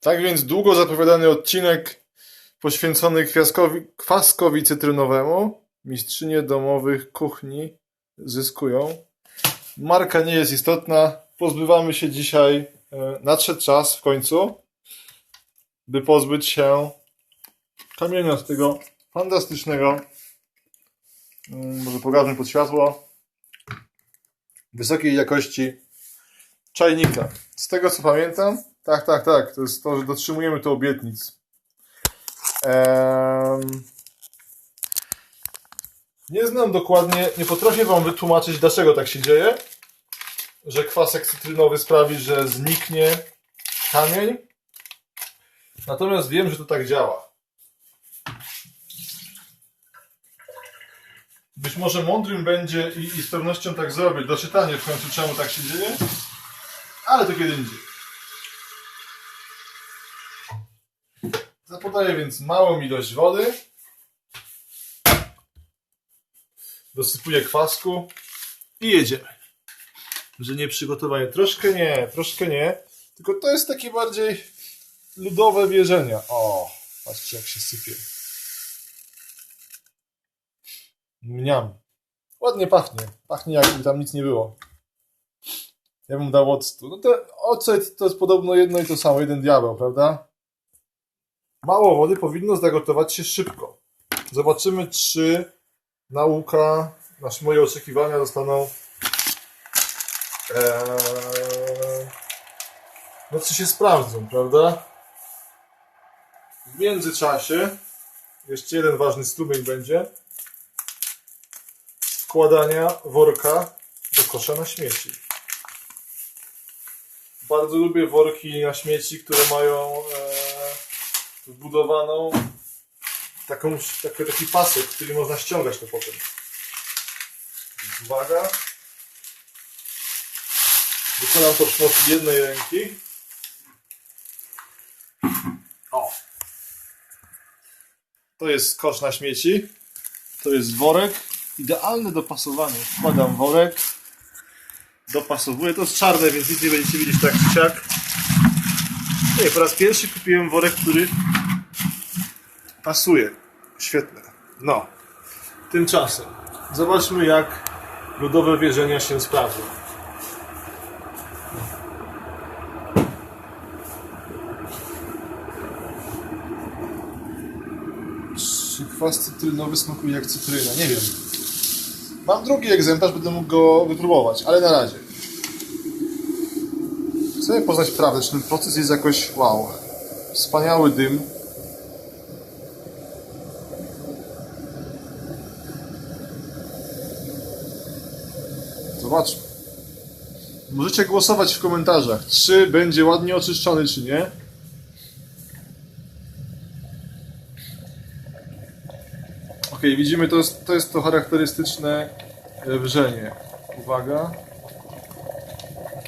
Tak więc długo zapowiadany odcinek poświęcony kwiaskowi, kwaskowi cytrynowemu. Mistrzynie domowych kuchni zyskują. Marka nie jest istotna. Pozbywamy się dzisiaj, e, nadszedł czas w końcu, by pozbyć się kamienia z tego fantastycznego, mm, może pokażmy pod światło, wysokiej jakości czajnika. Z tego co pamiętam, tak, tak, tak, to jest to, że dotrzymujemy to obietnic. Em, nie znam dokładnie, nie potrafię Wam wytłumaczyć, dlaczego tak się dzieje, że kwasek cytrynowy sprawi, że zniknie kamień. Natomiast wiem, że to tak działa. Być może mądrym będzie i, i z pewnością tak zrobię, doczytanie w końcu czemu tak się dzieje, ale to kiedy indziej. Zapodaję więc małą ilość wody. Dosypuję kwasku i jedziemy. Że nie przygotowanie. Troszkę nie, troszkę nie. Tylko to jest takie bardziej ludowe wierzenia. O, patrzcie jak się sypie. Mniam. Ładnie pachnie. Pachnie jakby tam nic nie było. Ja bym dał octu. No to ocet to jest podobno jedno i to samo, jeden diabeł, prawda? Mało wody powinno zagotować się szybko. Zobaczymy, czy nauka, znaczy moje oczekiwania zostaną Eee, no czy się sprawdzą, prawda? W międzyczasie jeszcze jeden ważny strumień będzie wkładania worka do kosza na śmieci. Bardzo lubię worki na śmieci, które mają e, wbudowaną taką, taki, taki pasek, który można ściągać to potem. Uwaga. Wykonam to przy pomocy jednej ręki. O! To jest kosz na śmieci. To jest worek. Idealny dopasowany. Wkładam worek. Dopasowuję. To jest czarne, więc nic nie będziecie widzieć tak czy siak. Nie, po raz pierwszy kupiłem worek, który pasuje. Świetne. No. Tymczasem zobaczmy, jak ludowe wierzenia się sprawdzą. Czy kwas cytrynowy smakuje jak cytryna? Nie wiem. Mam drugi egzemplarz, będę mógł go wypróbować, ale na razie. Chcę poznać prawdę, czy ten proces jest jakoś wow. Wspaniały dym. Zobaczmy. Możecie głosować w komentarzach, czy będzie ładnie oczyszczony, czy nie. Ok, widzimy, to jest, to jest to charakterystyczne e, wrzenie. Uwaga.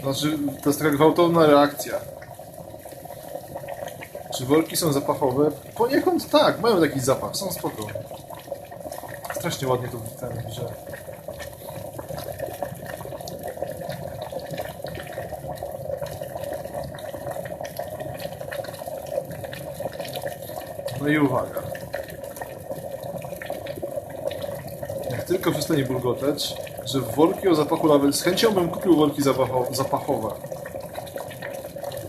Znaczy, to jest taka gwałtowna reakcja. Czy worki są zapachowe? Poniekąd tak, mają taki zapach, są spoko. Strasznie ładnie to grze. No i uwaga. Jak tylko przestanie bulgotać, że worki o zapachu nawet z chęcią bym kupił worki zapacho, zapachowe.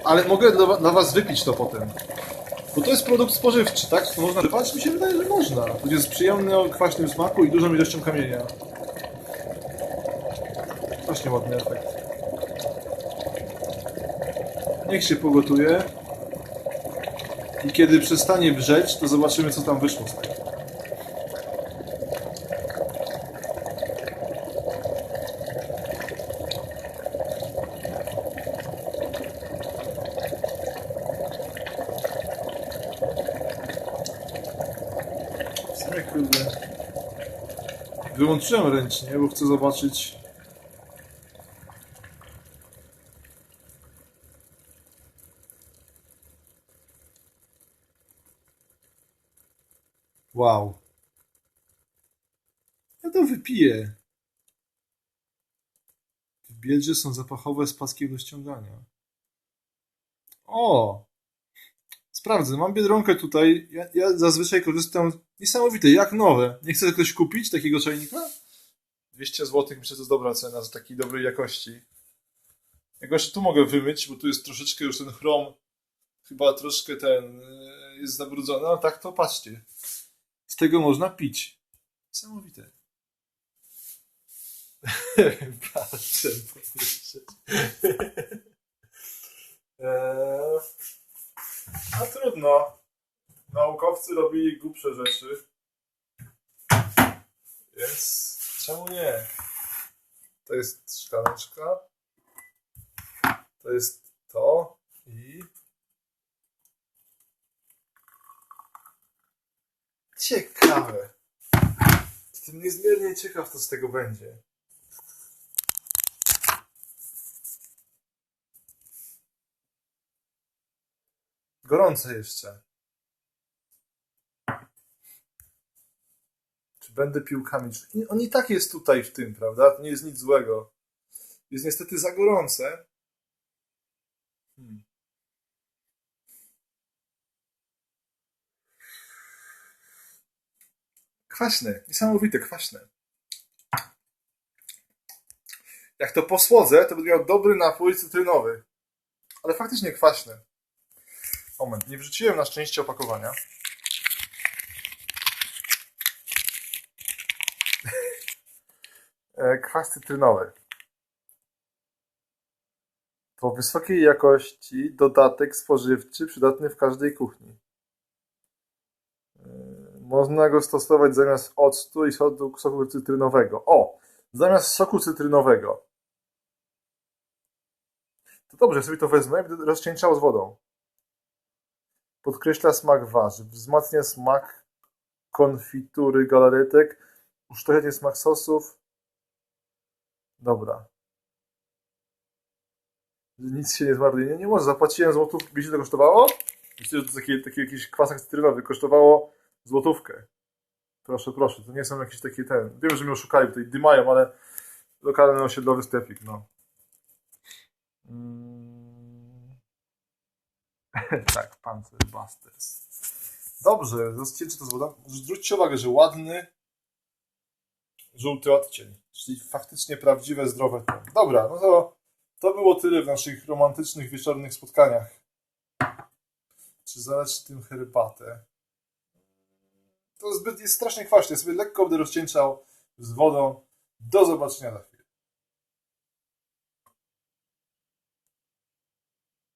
Ale mogę dla, was wypić to potem. Bo to jest produkt spożywczy, tak? To można wypać? Mi się wydaje, że można. To jest przyjemny o kwaśnym smaku i dużą ilością kamienia. Strasznie ładny efekt. Niech się pogotuje. I kiedy przestanie brzeć, to zobaczymy, co tam wyszło z tego. Sobie kurde. Wyłączyłem ręcznie, bo chcę zobaczyć. Wow. Ja to wypiję. W bieldzie są zapachowe z paskiem do ściągania. O! Sprawdzę, mam biedronkę tutaj. Ja, ja zazwyczaj korzystam. Niesamowite, jak nowe. Nie chce ktoś kupić takiego czajnika? 200 zł, myślę, że to jest dobra cena za takiej dobrej jakości. Ja go jeszcze tu mogę wymyć, bo tu jest troszeczkę już ten chrom. Chyba troszkę ten e, jest zabrudzony, ale tak to patrzcie. Z tego można pić. Niesamowite. Patrzę, pomyśleć. Eee, no trudno. Naukowcy robili głupsze rzeczy. Więc czemu nie? To jest szklaneczka. To jest to i ciekawe. Jestem niezmiernie ciekaw, co z tego będzie. Gorące jeszcze. Czy będę pił kamień? On i tak jest tutaj w tym, prawda? To nie jest nic złego. Jest niestety za gorące. Hmm. Kwaśne, niesamowite, kwaśne. Jak to posłodzę, to będę miał dobry napój cytrynowy. Ale faktycznie kwaśne. Moment, nie wrzuciłem na szczęście opakowania. E, Kwas cytrynowy. To wysokiej jakości dodatek spożywczy przydatny w każdej kuchni. E, Można go stosować zamiast octu i soku cytrynowego. O! Zamiast soku cytrynowego. To dobrze, sobie to wezmę i rozcieńczał z wodą. Podkreśla smak warzyw, wzmacnia smak konfitury galaretek, uszlachetnia smak sosów. Dobra. Nic się nie zmarnuje. Nie, nie może. Zapłaciłem złotówkę. Wiecie, to kosztowało? Myślę, że to taki, taki jakiś kwasak cytrynowy. Kosztowało złotówkę. Proszę, proszę. To nie są jakieś takie ten... Wiem, że mnie oszukali, tutaj dymają, ale lokalny osiedlowy sklepik, no. Mm. tak, Panzer Busters. Dobrze, rozcieńczę to z wodą. Zwróćcie uwagę, że ładny żółty odcień. Czyli faktycznie prawdziwe, zdrowe. Dobra, no to to było tyle w naszych romantycznych wieczornych spotkaniach. Czy zalać tym herbatę? To zbyt jest strasznie kwaśne. Ja sobie lekko będę rozcieńczał z wodą. Do zobaczenia.